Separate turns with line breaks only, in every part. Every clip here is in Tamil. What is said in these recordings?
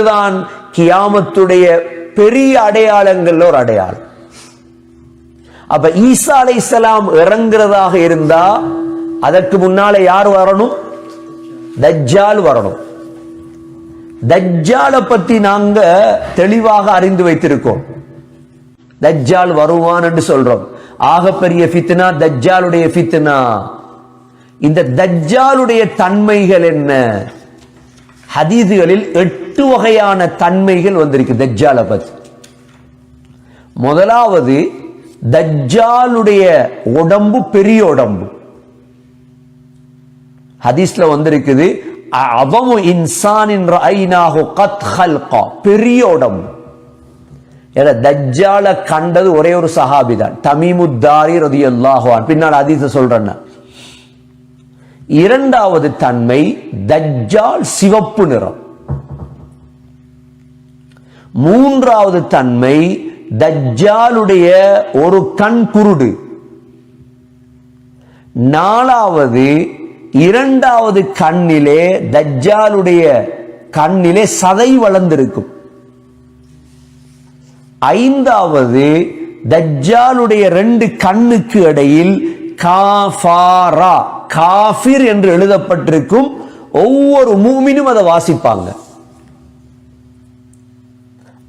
இதுதான் கியாமத்துடைய பெரிய அடையாளங்கள் ஒரு அடையாளம். அப்ப ஈசா அலைஹிஸ்ஸலாம் இறங்குறதாக இருந்தா அதற்கு முன்னால யார் வரணும்? தஜ்ஜால் வரணும். தஜ்ஜாலை பத்தி நாங்க தெளிவாக அறிந்து வைத்திருக்கோம். தஜ்ஜால் வருவான் என்று சொல்றோம் ஆகப்பெரிய ஃபித்னா தஜ்ஜாலுடைய ஃபித்னா. இந்த தஜ்ஜாலுடைய தன்மைகள் என்ன? ஹதீதுகளில் எட்டு வகையான தன்மைகள் வந்திருக்கு தஜ்ஜாலை பத்தி. முதலாவது தஜ்ஜாலுடைய உடம்பு பெரிய உடம்பு. ஹதீஸ்ல வந்திருக்குது அவமு இன்சானின் ரஐனாஹு கத் ஹல்கா. பெரிய உடம்பு. ஏன்னா தஜ்ஜால கண்டது ஒரே ஒரு சஹாபி தான் தமிமுத்தாரி ரதி அன்ஹு பின்னால் ஹதீஸ சொல்றேன்னா. இரண்டாவது தன்மை தஜ்ஜால் சிவப்பு நிறம். மூன்றாவது தன்மை தஜ்ஜாலுடைய ஒரு கண் குருடு. நாலாவது இரண்டாவது கண்ணிலே தஜ்ஜாலுடைய கண்ணிலே சதை வளர்ந்திருக்கும். ஐந்தாவது தஜ்ஜாலுடைய ரெண்டு கண்ணுக்கு இடையில் காஃபாரா காஃபிர் என்று எழுதப்பட்டிருக்கும் ஒவ்வொரு மூமினும் அதை வாசிப்பாங்க.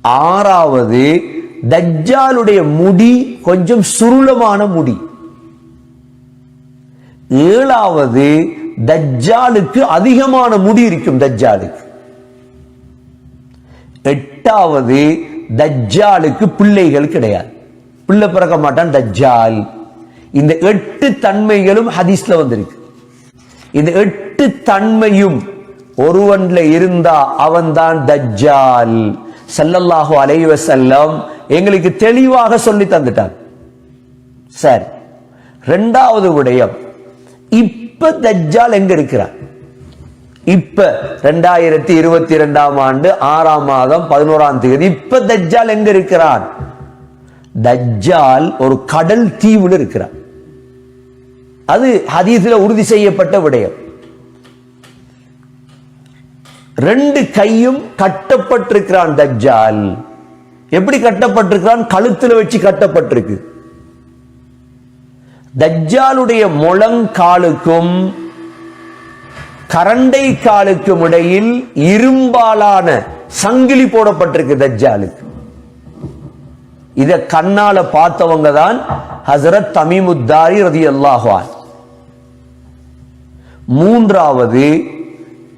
ஆறாவது தஜ்ஜாலுடைய முடி கொஞ்சம் சுருளமான முடி. ஏழாவது தஜ்ஜாலுக்கு அதிகமான முடி இருக்கும் தஜ்ஜாலுக்கு. எட்டாவது தஜ்ஜாலுக்கு பிள்ளைகள் கிடையாது. பிள்ளை பிறக்க மாட்டான் தஜ்ஜால். இந்த எட்டு தன்மைகளும் ஹதீஸ்ல வந்திருக்கு. இந்த எட்டு தன்மையும் ஒருவன்ல இருந்தா அவன்தான் தஜ்ஜால். சல்லல்லாஹு அலைவ செல்லம் எங்களுக்கு தெளிவாக சொல்லி தந்துட்டான் சார் ரெண்டாவது விடயம் இப்ப தஜ்ஜால் எங்க இருக்கிறான் இப்ப ரெண்டாயிரத்தி இருபத்தி இரண்டாம் ஆண்டு ஆறாம் மாதம் பதினோராம் தேதி இப்ப தஜ்ஜால் எங்க இருக்கிறான் தஜ்ஜால் ஒரு கடல் தீவுல இருக்கிறான். அது ஹதீஸில் உறுதி செய்யப்பட்ட விடயம். ரெண்டு கையும் கட்டப்பட்டிருக்கிறான் தஜ்ஜால். எப்படி கட்டப்பட்டிருக்கிறான்? கழுத்துல வச்சு கட்டப்பட்டிருக்கு. தஜ்ஜாலுடைய முழங்காலுக்கும் கரண்டை காலுக்கும் இடையில் இரும்பாலான சங்கிலி போடப்பட்டிருக்கு தஜ்ஜாலுக்கு. இத கண்ணால பார்த்தவங்க தான் ஹசரத் தமிமுத்தாரி ரதி அல்லாஹான் மூன்றாவது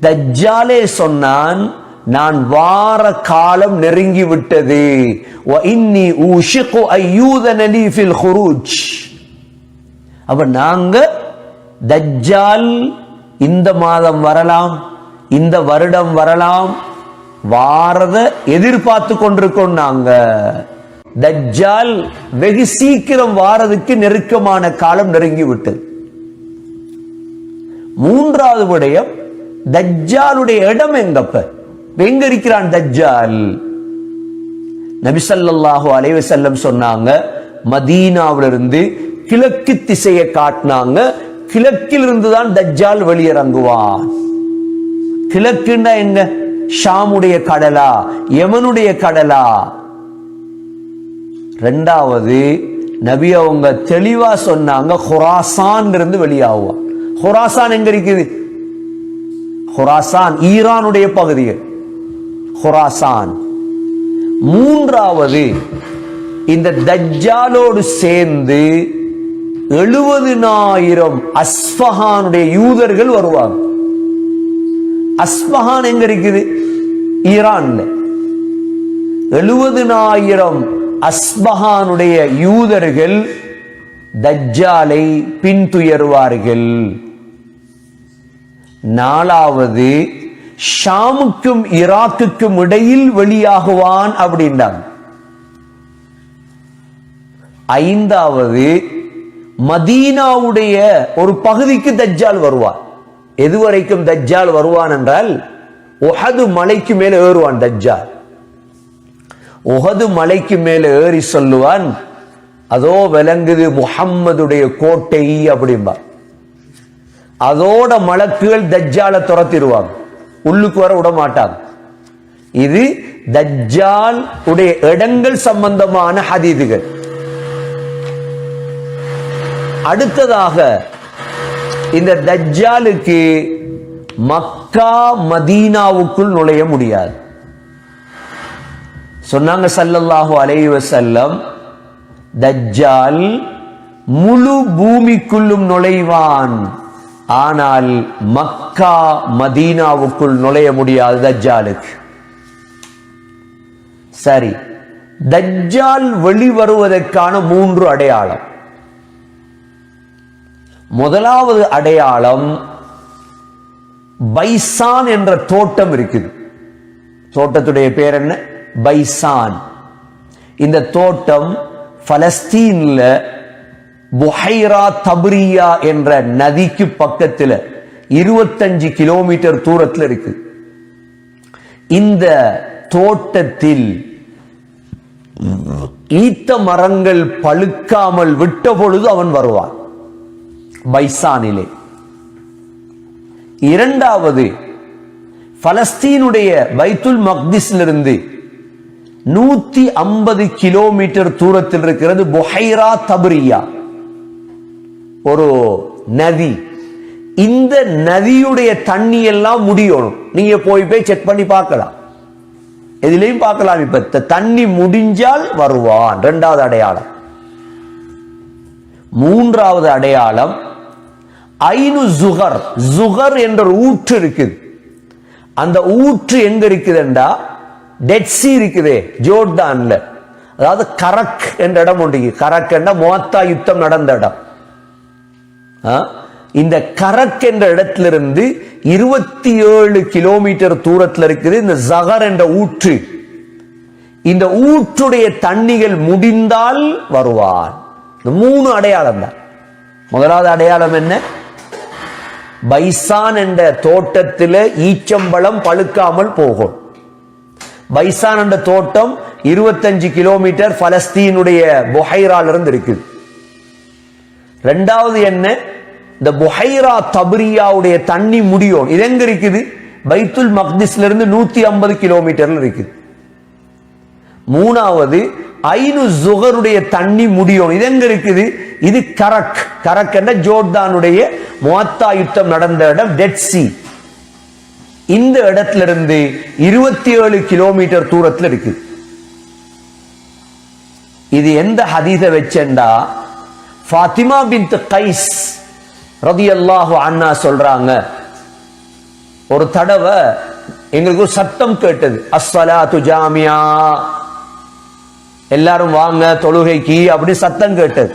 தஜ்ஜாலே சொன்னான் நான் வார காலம் நெருங்கி விட்டது. குரூஜ். அப்ப நாங்க தஜ்ஜால் இந்த மாதம் வரலாம் இந்த வருடம் வரலாம் வாரத எதிர்பார்த்து கொண்டிருக்கோம் நாங்க. தஜ்ஜால் வெகு சீக்கிரம் வாரதுக்கு நெருக்கமான காலம் நெருங்கிவிட்டது. மூன்றாவது விடயம் தஜ்ஜாலுடைய இடம் எங்கப்ப? எங்க இருக்கிறான் தஜ்ஜால் நபிசல்லாஹு அலைஹி சொன்னாங்க மதீனாவிலிருந்து கிழக்கு திசையை காட்டினாங்க கிழக்கிலிருந்து தான் தஜ்ஜால் வெளியிறங்குவான் கிழக்குண்டா எங்க ஷாமுடைய கடலா யமனுடைய கடலா? ரெண்டாவது நபி அவங்க தெளிவா சொன்னாங்க ஹுராசான் இருந்து வெளியாகுவான் ஹுராசான் எங்க இருக்குது? ஹுராசான் ஈரானுடைய பகுதிகள். ஹுராசான். மூன்றாவது இந்த தஜ்ஜாலோடு சேர்ந்து எழுபதுனாயிரம் அஸ்பஹானுடைய யூதர்கள் வருவாங்க. அஸ்பஹான் எங்க இருக்குது? ஈரான்ல. எழுபதுனாயிரம் அஸ்பஹானுடைய யூதர்கள் தஜ்ஜாலை பின்துயருவார்கள். நாலாவது ஷாமுக்கும் ஈராக்குக்கும் இடையில் வெளியாகுவான் அப்படின்றாங்க. ஐந்தாவது மதீனாவுடைய ஒரு பகுதிக்கு தஜ்ஜால் வருவான். எதுவரைக்கும் தஜ்ஜால் வருவான் என்றால் உஹது மலைக்கு மேல ஏறுவான் தஜ்ஜால். உகது மலைக்கு மேலே ஏறி சொல்லுவான் அதோ விளங்குது முகம்மதுடைய கோட்டை அப்படிம்பா. அதோட மலக்குகள் தஜ்ஜால துரத்திடுவாங்க. உள்ளுக்கு வர விட மாட்டாங்க. இது தஜ்ஜால் உடைய இடங்கள் சம்பந்தமான ஹதீதுகள். அடுத்ததாக இந்த தஜ்ஜாலுக்கு மக்கா மதீனாவுக்குள் நுழைய முடியாது. சொன்னாங்க சல்லல்லாஹு அலைஹி செல்லம் தஜ்ஜால் முழு பூமிக்குள்ளும் நுழைவான் ஆனால் மக்கா மதீனாவுக்குள் நுழைய முடியாது தஜ்ஜாலுக்கு. சரி தஜ்ஜால் வெளிவருவதற்கான மூன்று அடையாளம். முதலாவது அடையாளம் பைசான் என்ற தோட்டம் இருக்குது. தோட்டத்துடைய பேர் என்ன? பைசான். இந்த தோட்டம் பலஸ்தீன்ல புஹைரா தபரியா என்ற நதிக்கு பக்கத்துல இருபத்தஞ்சு கிலோமீட்டர் தூரத்தில் இருக்கு. இந்த தோட்டத்தில் ஈத்த மரங்கள் பழுக்காமல் விட்ட பொழுது அவன் வருவான். பைசானிலே. இரண்டாவது பலஸ்தீனுடைய பைத்துல் மக்திஸிலிருந்து நூத்தி ஐம்பது கிலோமீட்டர் தூரத்தில் இருக்கிறது புஹைரா தபரியா. ஒரு நதி. இந்த நதியுடைய தண்ணி எல்லாம் முடியணும். நீங்க போய் போய் செக் பண்ணி பார்க்கலாம். எதிலையும் பார்க்கலாம் இப்ப. த- தண்ணி முடிஞ்சால் வருவான். இரண்டாவது அடையாளம். மூன்றாவது அடையாளம் ஐநு ஜுகர் ஜுகர் என்ற ஊற்று இருக்குது. அந்த ஊற்று எங்க இருக்குதுண்டா? டெட்ஸி இருக்குது இருக்குதே ஜோர்டான்ல. அதாவது கரக் என்ற இடம் உண்டு கரக் என்ற மோத்தா யுத்தம் நடந்த இடம். இந்த கரக் என்ற இடத்திலிருந்து இருபத்தி ஏழு கிலோமீட்டர் தூரத்தில் இருக்குது இந்த ஜகர் என்ற ஊற்று. இந்த ஊற்றுடைய தண்ணிகள் முடிந்தால் வருவான் இந்த மூணு அடையாளம் தான். முதலாவது அடையாளம் என்ன? பைசான் என்ற தோட்டத்தில் ஈச்சம்பழம் பழுக்காமல் போகும். பைசான் என்ற தோட்டம் இருபத்தஞ்சு கிலோமீட்டர் பலஸ்தீனுடைய புஹைரால இருந்து இருக்குது ரெண்டாவது என்ன? இந்த புஹைரா தபரியாவுடைய தண்ணி முடியும். இது எங்க இருக்குது? பைத்துல் மக்திஸ்ல இருந்து நூத்தி ஐம்பது கிலோமீட்டர்ல இருக்குது மூணாவது ஐநு ஜுகருடைய தண்ணி முடியும். இது எங்க இருக்குது? இது கரக். கரக் என்ற ஜோர்தானுடைய முவத்தா யுத்தம் நடந்த இடம் டெட் சி. இந்த இடத்துல இருந்து இருபத்தி ஏழு கிலோமீட்டர் தூரத்துல இருக்கு இது எந்த ஹதீத வச்சேண்டா ஃபாத்திமா பின் கைஸ் ரதியல்லாஹு அண்ணா சொல்றாங்க. ஒரு தடவை எங்களுக்கு ஒரு சத்தம் கேட்டது. அஸ்வலா துஜாமியா எல்லாரும் வாங்க தொழுகைக்கு அப்படி சத்தம் கேட்டது.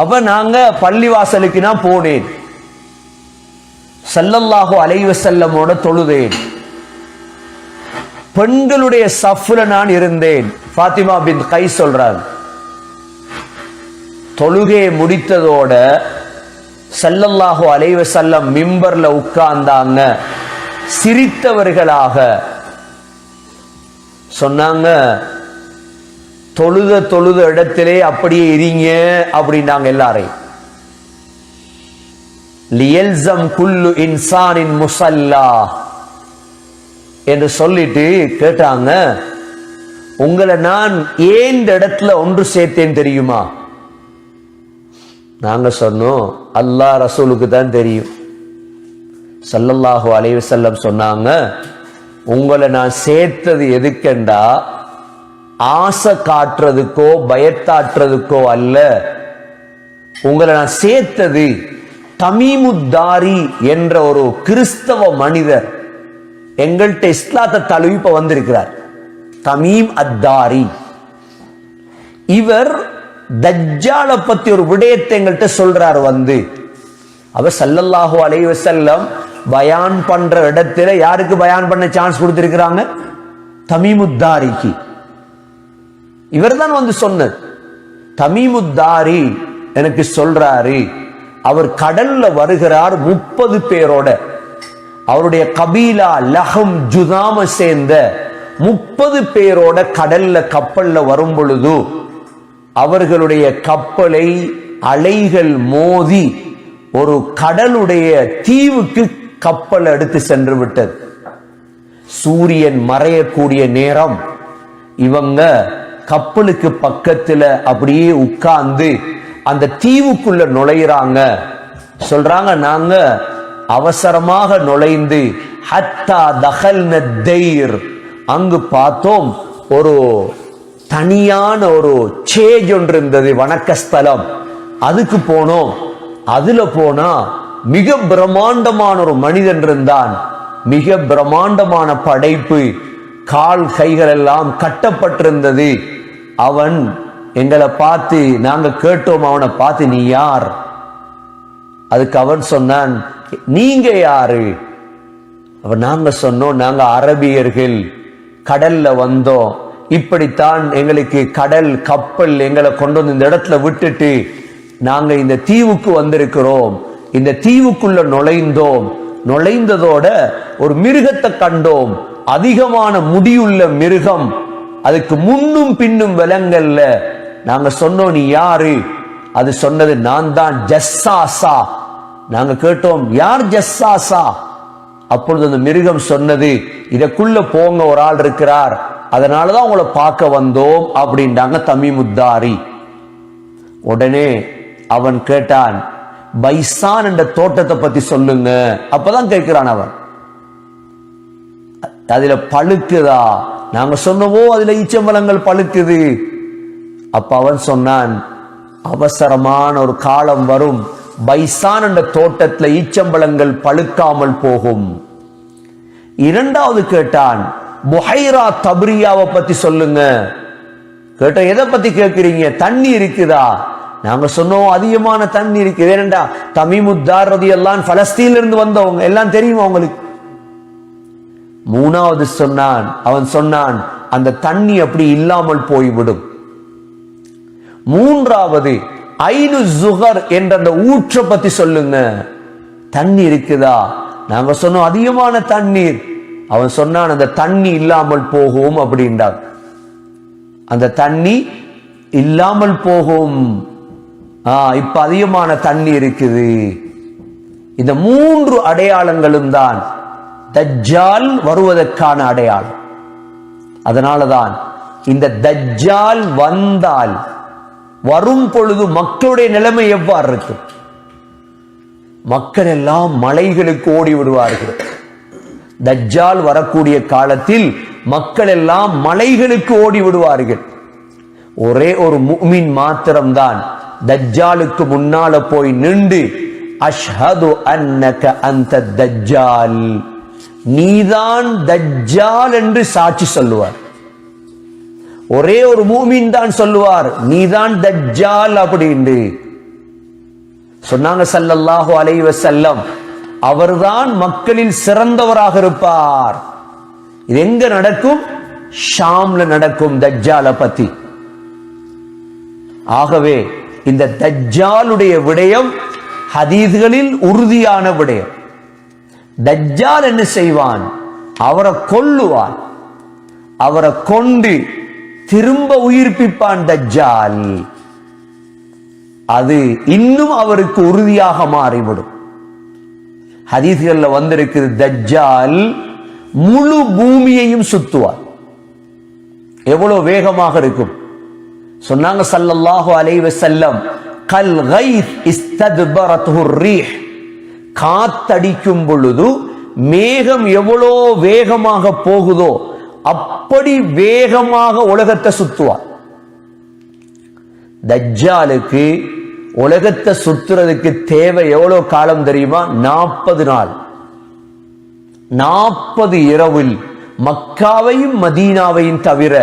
அப்ப நாங்க பள்ளிவாசலுக்கு நான் போனேன். ஸல்லல்லாஹு அலைவ செல்லமோட தொழுதேன். பெண்களுடைய சஃப்ல நான் இருந்தேன். பாத்திமா பின் கை சொல்றாங்க. தொழுகையை முடித்ததோட செல்லல்லாகோ அலைவ செல்லம் மிம்பர்ல உட்கார்ந்தாங்க. சிரித்தவர்களாக சொன்னாங்க தொழுத தொழுத இடத்திலே அப்படியே இருங்க அப்படின்னாங்க எல்லாரையும். லியல்சம் குல்லு இன்சானின் முசல்லா. என்று சொல்லிட்டு கேட்டாங்க உங்களை நான் ஏன் இந்த இடத்துல ஒன்று சேர்த்தேன் தெரியுமா? நாங்க சொன்னோம் அல்லாஹ் ரசூலுக்கு தான் தெரியும். சல்லல்லாஹு அலைவு செல்லம் சொன்னாங்க உங்களை நான் சேர்த்தது எதுக்கெண்டா? ஆசை காட்டுறதுக்கோ பயத்தாட்டுறதுக்கோ அல்ல. உங்களை நான் சேர்த்தது தமீமுத்தாரி என்ற ஒரு கிறிஸ்தவ மனிதர் எங்கள்கிட்ட இஸ்லாத்தை தழுவிப்ப வந்திருக்கிறார். தமீம் அத்தாரி. இவர் தஜ்ஜால பத்தி ஒரு விடயத்தை எங்கள்கிட்ட சொல்றார் வந்து. அவர் சல்லல்லாஹு அலைஹி செல்லம் பயான் பண்ற இடத்துல யாருக்கு பயான் பண்ண சான்ஸ் கொடுத்திருக்கிறாங்க? தமீமுத்தாரிக்கு. இவர்தான் வந்து சொன்னது தமீமுத்தாரி எனக்கு சொல்றாரு. அவர் கடல்ல வருகிறார் முப்பது பேரோட. அவருடைய கபீலா லஹம் ஜுதாம சேர்ந்த முப்பது பேரோட கடல்ல கப்பல்ல வரும் பொழுது அவர்களுடைய கப்பலை அலைகள் மோதி ஒரு கடலுடைய தீவுக்கு கப்பல் எடுத்து சென்று விட்டது. சூரியன் மறையக்கூடிய நேரம். இவங்க கப்பலுக்கு பக்கத்துல அப்படியே உட்கார்ந்து அந்த தீவுக்குள்ள நுழையிறாங்க. சொல்றாங்க நாங்க அவசரமாக நுழைந்து ஹத்தா தகல் தெய்ர் அங்கு பார்த்தோம் ஒரு தனியான ஒரு சேஜ் ஒன்று இருந்தது வணக்கஸ்தலம். அதுக்கு போனோம். அதுல போனா மிக பிரம்மாண்டமான ஒரு மனிதன் இருந்தான். மிக பிரம்மாண்டமான படைப்பு கால் கைகள் எல்லாம் கட்டப்பட்டிருந்தது. அவன் எங்களை பார்த்து நாங்க கேட்டோம் அவனை பார்த்து நீ யார்? அதுக்கு அவன் சொன்னான் நீங்க யாரு? அப்ப நாங்க சொன்னோம் நாங்க அரபியர்கள் கடல்ல வந்தோம். இப்படித்தான் எங்களுக்கு கடல் கப்பல் எங்களை கொண்டு வந்து இந்த இடத்துல விட்டுட்டு நாங்க இந்த தீவுக்கு வந்திருக்கிறோம். இந்த தீவுக்குள்ள நுழைந்தோம். நுழைந்ததோட ஒரு மிருகத்தை கண்டோம். அதிகமான முடியுள்ள மிருகம். அதுக்கு முன்னும் பின்னும் விலங்கல்ல. நாங்க சொன்னோம் நீ யாரு? அது சொன்னது நான் தான் ஜஸ்ஸாசா. நாங்க கேட்டோம் யார் ஜஸ்ஸாசா? அப்பொழுது அந்த மிருகம் சொன்னது இதற்குள்ள போங்க ஒரு ஆள் இருக்கிறார். அதனாலதான் உங்களை பார்க்க வந்தோம் அப்படின்றாங்க தமிமுத்தாரி. உடனே அவன் கேட்டான் பைசான் என்ற தோட்டத்தை பத்தி சொல்லுங்க. அப்பதான் கேட்கிறான் அவன். அதுல பழுக்குதா? நாங்க சொன்னவோ அதுல ஈச்சம்பழங்கள் பழுக்குது. அப்ப அவன் சொன்னான் அவசரமான ஒரு காலம் வரும் பைசான் என்ற தோட்டத்துல ஈச்சம்பழங்கள் பழுக்காமல் போகும். இரண்டாவது கேட்டான் புஹைரா தப்ரியாவை பத்தி சொல்லுங்க. கேட்ட எதை பத்தி கேட்கிறீங்க? தண்ணி இருக்குதா? நாங்க சொன்னோம் அதிகமான தண்ணி இருக்குது ஏனண்டா தமிமுத்தார் ரதி எல்லாம் பலஸ்தீன்ல இருந்து வந்தவங்க. எல்லாம் தெரியும் அவங்களுக்கு மூணாவது சொன்னான் அவன் சொன்னான் அந்த தண்ணி அப்படி இல்லாமல் போய்விடும். மூன்றாவது ஐனு ஜுகர் என்ற அந்த ஊற்றை பத்தி சொல்லுங்க. தண்ணி இருக்குதா? நாங்க சொன்னோம் அதிகமான தண்ணீர். அவன் சொன்னான் அந்த தண்ணி இல்லாமல் போகும் அப்படின்றார் அந்த தண்ணி இல்லாமல் போகும். இப்ப அதிகமான தண்ணி இருக்குது. இந்த மூன்று அடையாளங்களும் தான் தஜ்ஜால் வருவதற்கான அடையாளம். அதனாலதான் இந்த தஜ்ஜால் வந்தால் வரும் பொழுது மக்களுடைய நிலைமை எவ்வாறு இருக்கும் மக்கள் எல்லாம் மலைகளுக்கு ஓடி விடுவார்கள். தஜ்ஜால் வரக்கூடிய காலத்தில் மக்கள் எல்லாம் மலைகளுக்கு ஓடி விடுவார்கள். ஒரே ஒரு முஃமின் மாத்திரம்தான் தஜ்ஜாலுக்கு முன்னால போய் நின்று அஷ்ஹது அன்னக அந்த தஜ்ஜால். நீதான் தஜ்ஜால் என்று சாட்சி சொல்லுவார். ஒரே ஒரு மூமின் தான் சொல்லுவார் நீதான் தஜ்ஜால் அப்படின்னு சொன்னாங்க சல்லல்லாஹு அலைவ செல்லம் அவர்தான் மக்களில் சிறந்தவராக இருப்பார். இது எங்க நடக்கும்? ஷாம்ல நடக்கும் தஜ்ஜால பத்தி. ஆகவே இந்த தஜ்ஜாலுடைய விடயம் ஹதீதுகளில் உறுதியான விடயம். தஜ்ஜால் என்ன செய்வான்? அவரை கொல்லுவான். அவரை கொண்டு திரும்ப உயிர்ப்பிப்பான் தஜ்ஜால். அது இன்னும் அவருக்கு உறுதியாக மாறிவிடும். ஹதீஸ்கள்ல வந்திருக்குது தஜ்ஜால் முழு பூமியையும் சுத்துவார். எவ்வளவு வேகமாக இருக்கும். சொன்னாங்க சல்லல்லாஹு அலைவ செல்லம் கல் கைத் இஸ்தத்பரத்துஹு ரீஹ். காத்தடிக்கும் பொழுது மேகம் எவ்வளோ வேகமாக போகுதோ அப்படி வேகமாக உலகத்தை சுத்துவார். தஜ்ஜாலுக்கு உலகத்தை சுத்துறதுக்கு தேவை எவ்வளவு காலம் தெரியுமா? நாற்பது நாள். நாற்பது இரவில் மக்காவையும் மதீனாவையும் தவிர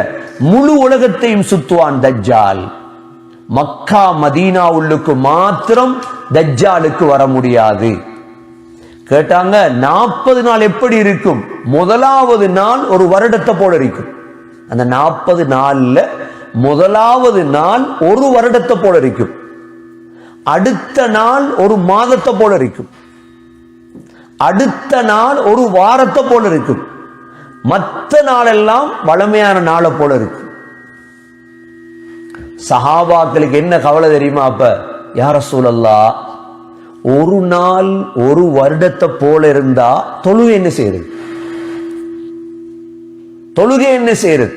முழு உலகத்தையும் சுத்துவான் தஜ்ஜால். மக்கா மதீனா உள்ளுக்கு மாத்திரம் தஜ்ஜாலுக்கு வர முடியாது. கேட்டாங்க நாற்பது நாள் எப்படி இருக்கும்? முதலாவது நாள் ஒரு வருடத்தை போல இருக்கும். அந்த நாற்பது நாள்ல முதலாவது நாள் ஒரு வருடத்தை போல இருக்கும். அடுத்த நாள் ஒரு மாதத்தை போல இருக்கும். அடுத்த நாள் ஒரு வாரத்தை போல இருக்கும். மற்ற நாளெல்லாம் வளமையான நாளை போல இருக்கும். சஹாபாக்களுக்கு என்ன கவலை தெரியுமா அப்ப? யார சூழல்லா ஒரு நாள் ஒரு வருடத்தை போல இருந்தா தொழுகை என்ன செய்யுது தொழுகை என்ன செய்யறது?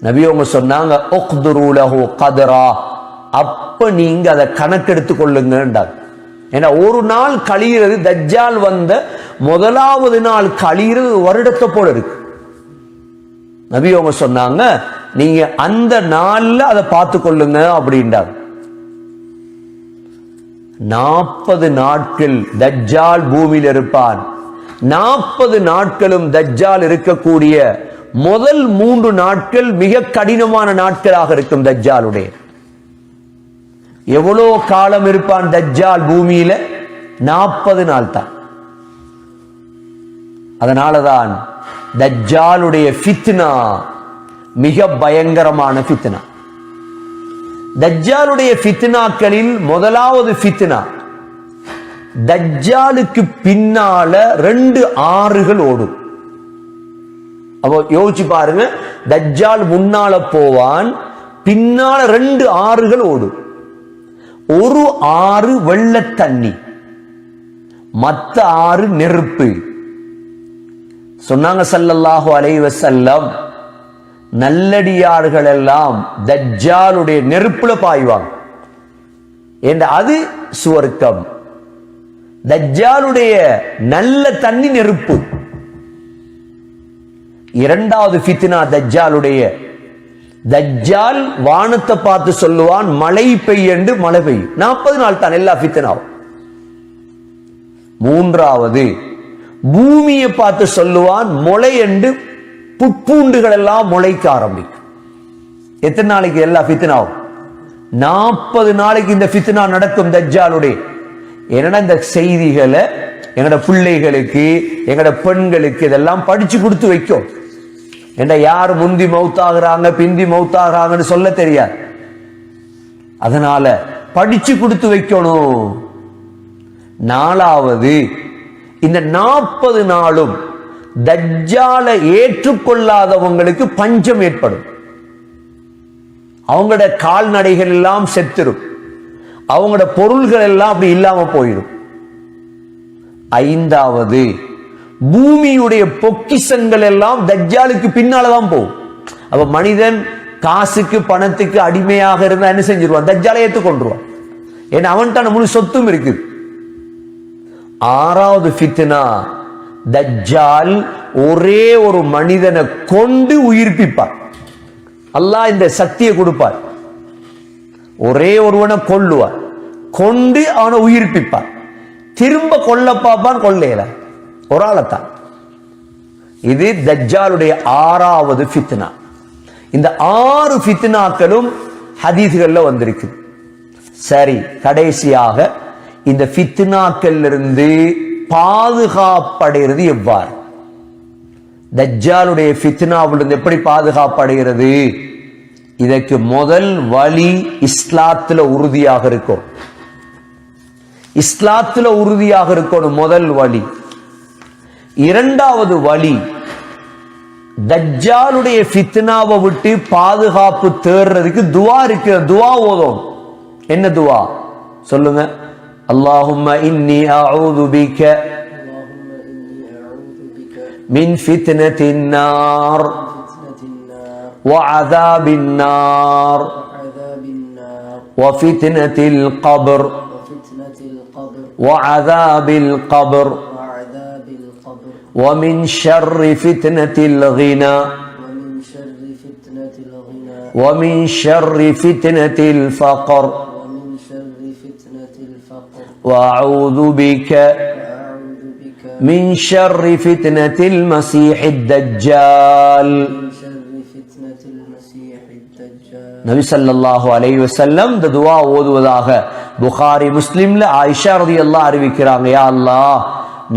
நபி அவங்க சொன்னாங்க ஒக்துருலஹோ கதரா. அப்ப நீங்க அதை கணக்கெடுத்து கொள்ளுங்கன்றாங்க ஏன்னா ஒரு நாள் கழியிறது தஜ்ஜால் வந்த முதலாவது நாள் கழியிறது வருடத்தை போல இருக்கு. நபி அவங்க சொன்னாங்க நீங்க அந்த நாள்ல அதை பார்த்து கொள்ளுங்க அப்படின்றாங்க நாற்பது நாட்கள் தஜ்ஜால் பூமியில் இருப்பான் நாற்பது நாட்களும் தஜ்ஜால் இருக்கக்கூடிய முதல் மூன்று நாட்கள் மிக கடினமான நாட்களாக இருக்கும் தஜ்ஜாலுடைய. எவ்வளோ காலம் இருப்பான் தஜ்ஜால் பூமியில? நாற்பது நாள் தான் அதனாலதான் தஜ்ஜாலுடைய ஃபித்னா மிக பயங்கரமான ஃபித்னா. தஜ்ஜாலுடைய ஃபித்னாக்களில் முதலாவது ஃபித்னா. தஜ்ஜாலுக்கு பின்னால ரெண்டு ஆறுகள் ஓடும். அப்போ யோசிச்சு பாருங்க தஜ்ஜால் முன்னால போவான் பின்னால ரெண்டு ஆறுகள் ஓடும். ஒரு ஆறு வெள்ள தண்ணி மற்ற ஆறு நெருப்பு. சொன்னாங்க சல்லல்லாஹு அலைவசல்லம் செல்லம் நல்லடியார்கள் எல்லாம் தஜ்ஜாலுடைய நெருப்புல பாய்வாங்க. என்ற அது சுவர்க்கம்? தஜ்ஜாலுடைய நல்ல தண்ணி நெருப்பு. இரண்டாவது ஃபித்னா தஜ்ஜாலுடைய தஜ்ஜால் வானத்தை பார்த்து சொல்லுவான் மழை பெய்யண்டு மழை பெய்யும். நாற்பது நாள் தான் எல்லா ஃபித்னாவும். மூன்றாவது பூமியை பார்த்து சொல்லுவான் முளையண்டு புட்பூண்டுகள் எல்லாம் முளைக்க ஆரம்பிக்கும். எத்தனை நாளைக்கு எல்லா ஃபித்னாவும் நாற்பது நாளைக்கு இந்த ஃபித்னா நடக்கும் தஜ்ஜாலுடைய. என்னடா இந்த செய்திகளை எங்களோட பிள்ளைகளுக்கு எங்களோட பெண்களுக்கு இதெல்லாம் படிச்சு கொடுத்து வைக்கும். என்ன யார் முந்தி மௌத்தாகிறாங்க பிந்தி மௌத்தாகிறாங்கன்னு சொல்ல தெரியாது. அதனால படிச்சு கொடுத்து வைக்கணும். நாலாவது இந்த நாற்பது நாளும் தஜ்ஜால ஏற்றுக்கொள்ளாதவங்களுக்கு பஞ்சம் ஏற்படும். அவங்களோட கால்நடைகள் எல்லாம் செத்துரும். அவங்களோட பொருள்கள் எல்லாம் அப்படி இல்லாம போயிடும். ஐந்தாவது பூமியுடைய பொக்கிஷங்கள் எல்லாம் தஜ்ஜாலுக்கு பின்னாலதான் போகும். அப்ப மனிதன் காசுக்கு பணத்துக்கு அடிமையாக இருந்தா என்ன செஞ்சிருவான்? தஜ்ஜாலை ஏற்றுக்கொண்டுருவான். ஏன்னா அவன்கிட்ட முழு சொத்தும் இருக்குது. ஆறாவது ஃபித்னா தஜ்ஜால் ஒரே ஒரு மனிதனை கொண்டு உயிர்ப்பிப்பார். அல்லாஹ் இந்த சக்தியை கொடுப்பார். ஒரே ஒருவனை கொள்ளுவார் கொண்டு அவனை உயிர்ப்பிப்பார். திரும்ப கொல்ல பார்ப்பான் கொள்ளையில ஒரு ஆளைத்தான். இது தஜ்ஜாலுடைய ஆறாவது ஃபித்னா. இந்த ஆறு ஃபித்னாக்களும் ஹதீஸ்களில் வந்திருக்கு சரி கடைசியாக இந்த ஃபித்னாக்கள் இருந்து பாதுகாப்படைகிறது எவ்வாறு? தஜ்ஜாலுடைய ஃபித்னாவிலிருந்து எப்படி பாதுகாப்படைகிறது? இதற்கு முதல் வழி இஸ்லாத்துல உறுதியாக இருக்கும். இஸ்லாத்துல உறுதியாக இருக்கணும் முதல் வழி. இரண்டாவது வழி தஜ்ஜாலுடைய ஃபித்னாவை விட்டு பாதுகாப்பு தேடுறதுக்கு துவா இருக்கு துவா ஓதும் என்ன துவா? சொல்லுங்க.
اللهم إني أعوذ بك
من فتنة النار وعذاب النار وفتنة القبر وعذاب القبر ومن شر فتنة الغنى
ومن شر فتنة
الفقر
فتنة الفقر
وأعوذ بك
وأعوذ بك
من شر فتنة المسيح الدجال
من شر فتنة المسيح الدجال
நபி ஸல்லல்லாஹு அலைஹி வஸல்லம் இந்த துவா ஓதுவதாக புகாரி முஸ்லிம்ல ஆயிஷா ரலியல்லாஹு அறிவிக்கிறாங்க யா அல்லாஹ்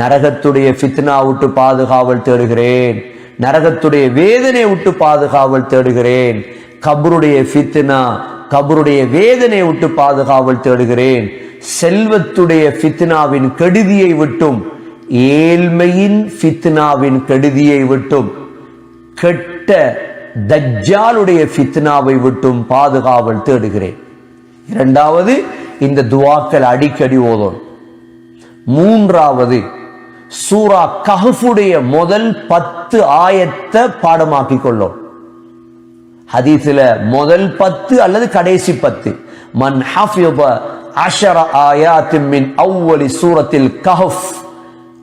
நரகத்துடைய ஃபித்னா விட்டு பாதுகாவல் தேடுகிறேன் நரகத்துடைய வேதனை விட்டு பாதுகாவல் தேடுகிறேன் கபருடைய ஃபித்னா கபருடைய வேதனை விட்டு பாதுகாவல் தேடுகிறேன். செல்வத்துடைய ஃபித்னாவின் கெடுதியை விட்டும் ஏழ்மையின் ஃபித்னாவின் கெடுதியை விட்டும் கெட்ட தஜ்ஜாலுடைய ஃபித்னாவை விட்டும் பாதுகாவல் தேடுகிறேன். இரண்டாவது இந்த துவாக்கள் அடிக்கடி ஓதணும் மூன்றாவது சூரா கஹஃபுடைய முதல் பத்து ஆயத்தை பாடமாக்கிக் கொள்ளும். ஹதீஸில் முதல் பத்து அல்லது கடைசி பத்து. மன் ஹஃபியுப அஷர ஆயாத்தின் மின் அவ்வளி சூரத்தில் கஹஃப்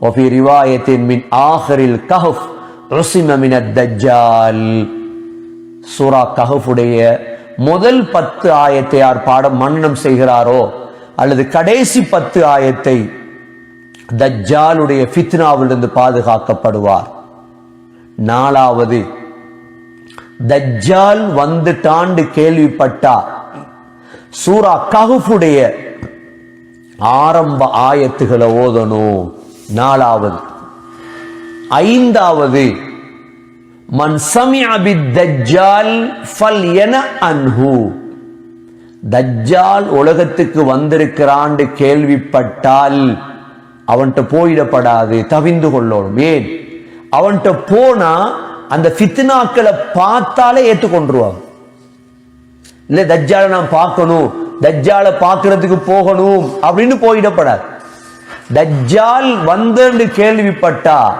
ஒபி ரிவாயத்தின் மின் ஆஹரில் கஹஃப் ருசிம தஜ்ஜால் சூரா கஹஃபுடைய முதல் பத்து ஆயத்தை யார் பாடம் மன்னனம் செய்கிறாரோ அல்லது கடைசி பத்து ஆயத்தை தஜ்ஜாலுடைய ஃபித்னாவிலிருந்து பாதுகாக்கப்படுவார். நாலாவது தஜ்ஜால் வந்துட்டாண்டு கேள்விப்பட்டா. சூரா கஹுஃபுடைய ஆரம்ப ஆயத்துகளை ஓதணும். நாலாவது ஐந்தாவது மன் சம்யாபி தஜ்ஜால் ஃபல் என அன்ஹு. தஜ்ஜால் உலகத்துக்கு வந்திருக்கிறான்னு கேள்விப்பட்டால் அவன்கிட்ட போயிடப்படாது தவிந்து கொள்ளணும். ஏன்? அவன்கிட்ட போனா அந்த ஃபித்னாக்களை பார்த்தாலே ஏற்றுக்கொண்டுருவாங்க. இல்லை தஜ்ஜாலை நான் பார்க்கணும். தஜ்ஜாலை பார்க்கறதுக்கு போகணும். அப்படின்னு போயிடப்படாது. தஜ்ஜால் வந்தேன்னு கேள்விப்பட்டா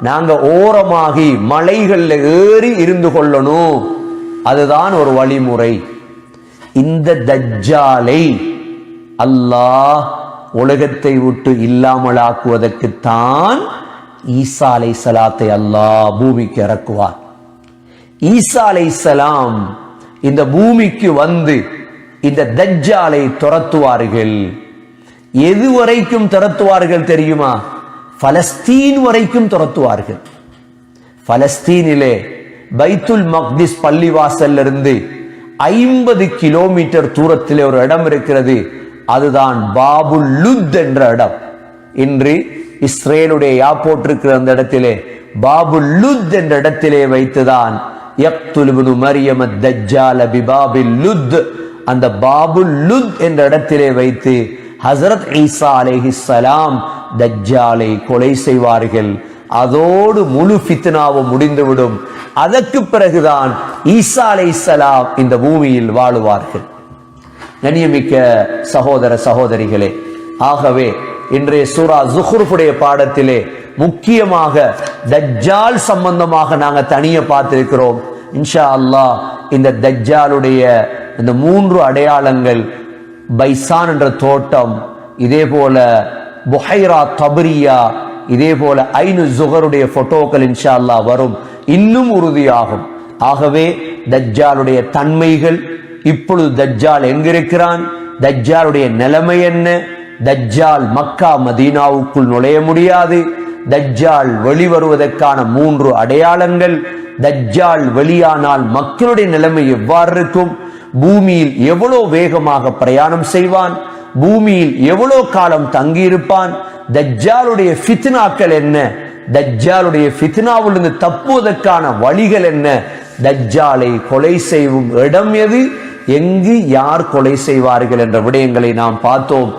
நாங்க ஓரமாகி மலைகள்ல ஏறி இருந்து கொள்ளணும். அதுதான் ஒரு வழிமுறை. இந்த தஜ்ஜாலை அல்லாஹ் உலகத்தை விட்டு இல்லாமலாக்குவதற்குத்தான் ஈசா அலை சலாத்தை அல்லாஹ் பூமிக்கு இறக்குவார். ஈசா அலை சலாம் இந்த பூமிக்கு வந்து இந்த தஜ்ஜாலை துரத்துவார்கள். எது வரைக்கும் துரத்துவார்கள் தெரியுமா? பலஸ்தீன் வரைக்கும் துரத்துவார்கள். பலஸ்தீனிலே பைத்துல் மக்திஸ் பள்ளிவாசல்ல இருந்து ஐம்பது கிலோமீட்டர் தூரத்திலே ஒரு இடம் இருக்கிறது. அதுதான் பாபுல் லுத் என்ற இடம். இன்று இஸ்ரேலுடைய யாப்போட் இருக்கிற அந்த இடத்திலே பாபு லுத் என்ற இடத்திலே வைத்துதான் யக்துலுபுனு மரியம தஜ்ஜால பிபாபி லுத் அந்த பாபு லுத் என்ற இடத்திலே வைத்து ஹசரத் ஈசா சலாம் தஜ்ஜாலை கொலை செய்வார்கள். அதோடு முழு ஃபித்னாவும் முடிந்துவிடும். அதற்கு பிறகுதான் ஈசா அலைஹிஸ்ஸலாம் இந்த பூமியில் வாழுவார்கள். கண்ணியமிக்க சகோதர சகோதரிகளே ஆகவே இன்றைய சூரா ஜுஹ்ருஃபுடைய பாடத்திலே முக்கியமாக தஜ்ஜால் சம்பந்தமாக நாங்கள் தனிய பார்த்திருக்கிறோம். இன்ஷா அல்லாஹ் இந்த தஜ்ஜாலுடைய இந்த மூன்று அடையாளங்கள் பைசான் என்ற தோட்டம் இதே போல புஹைரா தபரியா இதே போல ஐநு ஜுஹருடைய போட்டோக்கள் இன்ஷா அல்லாஹ் வரும். இன்னும் உறுதியாகும். ஆகவே தஜ்ஜாலுடைய தன்மைகள் இப்பொழுது தஜ்ஜால் எங்கிருக்கிறான்? தஜ்ஜாலுடைய நிலைமை என்ன? தஜ்ஜால் மக்கா மதீனாவுக்குள் நுழைய முடியாது. தஜ்ஜால் வெளிவருவதற்கான மூன்று அடையாளங்கள். தஜ்ஜால் வெளியானால் மக்களுடைய நிலைமை எவ்வாறு இருக்கும்? பூமியில் எவ்வளவு வேகமாக பிரயாணம் செய்வான்? பூமியில் எவ்வளோ காலம் தங்கியிருப்பான்? தஜ்ஜாலுடைய ஃபித்னாக்கள் என்ன? தஜ்ஜாலுடைய ஃபித்னாவிலிருந்து தப்புவதற்கான வழிகள் என்ன? தஜ்ஜாலை கொலை செய்யும் இடம் எது? எங்கு யார் கொலை செய்வார்கள் என்ற விடயங்களை நாம் பார்த்தோம்.